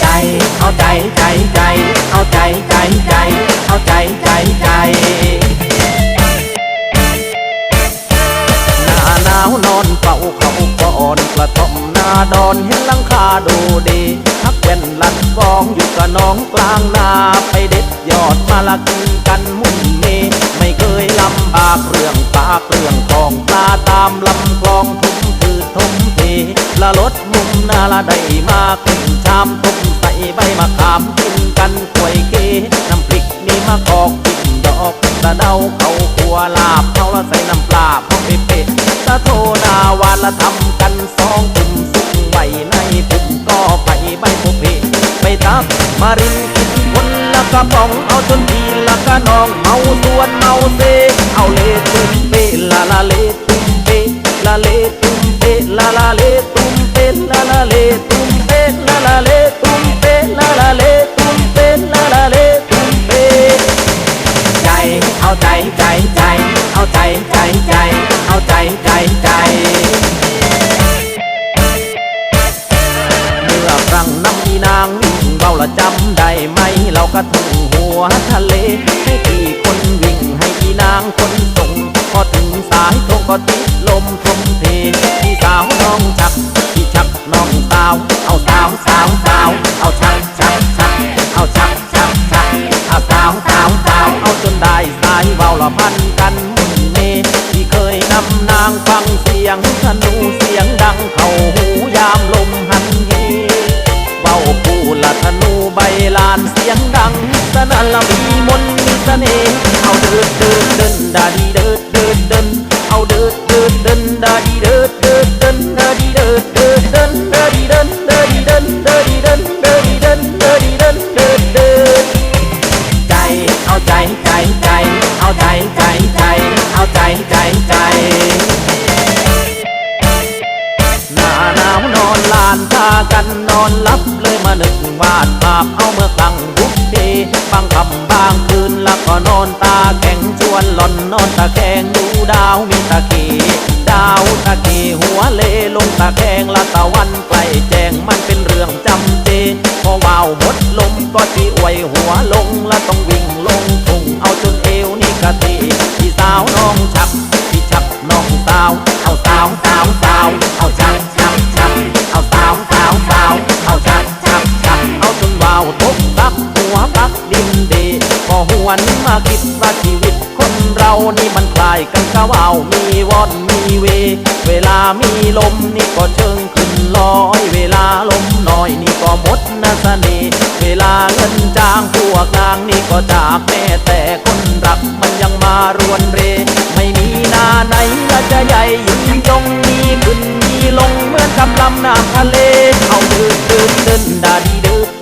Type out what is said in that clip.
ใจเอาใจใจใจเอาใจใจใจเอาใจใจใจหน้าหนาวนอนเป่าเขาก่อนกระท่มนาดอนเห็นลังคาดูดีทักแว่นลัดฟองอยู่กับน้องกลางนาไปเด็ดยอดมาละกี ยลำบากเรื่องปากเรื่องทองปลาตามลำคลองทุ่มคือทุ่มเทละลดมุมนาละได้มาขึ้นชามทุ่มใส่ใบมะขามกินกันกล้วยเกน้ำพริกมีมะกอกกินดอกตะเดาเขาขัวลาบเขาละใส่น้ำปลาพอเป๊ะตะโทนาวานละทำกันสองกลุ่มสุกไว้ในปุ่มก็ไปใบโพเพไปตักมารินกินคนละกระป๋องเอาจนทีละกะนองเมาส่วนเมาเซ เอาเลตุ้มเปละละเลตุ้มเปละเลตุ้มเปละละเลตุ้มเปละละเลตุ้มเปละละเลตุ้มเปละละเลตุ้มเปละละเลตุ้มเปใจเอาใจใจใจ เอาใจใจใจ เอาใจใจใจเมื่อครั้งน้ำมีนางวิ่งเบาละจำได้ไหมเราก็ถึงหัวทะเลให้พี่คน นางคนส่งพอถึงสายตรงก็ติดลมทมเทพี่สาวน้องชักพี่ชักน้องสาว เอาสาวสาวสาวเอาชักชักชักเอาชักชักชักเอาสาวสาวสาวเอาจนได้สายเบาละพันกันหมุนเมที่เคยนำนางฟังเสียงธนูเสียงดังเข้าหูยามลมหันเหเว้าปูละธนูใบลานเสียงดังสนั่นละมี เดินดาดีเดินเดินเดินดาดีเดินเดินเดินใจเอาใจใจใจเอาใจใจใจเอาใจใจใจหน้าหนาวนอนลานพากันนอนลับเลยมานึกวาดภาพเอาเมื่อตั้งบุกเดบางคำบางคืนแล้วก็นอนตาแข็งชวนหล่อนนอนตาแคงดูดาวมีตาเก ดาวตะกี้หัวเลลงตะแคงละตะวันใกล้แจ้งมันเป็นเรื่องจำเจ พอว่าวหมดลมก็ที่อวยหัวลงละต้องวิ่งลงทุ่งเอาจนเอวนี่กะทีพี่สาวน้องชักพี่ชักน้องสาว เอาสาวสาวสาวเอาชักชักชักเอาสาวสาว เรานี่มันคลายกันกะว่าวมีวอนมีเว เวลามีลมนี่ก็เชิงขึ้นลอย เวลาลมน้อยนี่ก็หมดนาสน่ห์เวลาเงินจ้างพวกนางนี่ก็จากแม่แต่คนรักมันยังมารวนเร ไม่มีนาไหนละจะใหญ่ยิ่งยงมีขึ้นมีลงเหมือนกับลำน้ำทะเล เอาดินเดินเดินดาดีเดินเดิ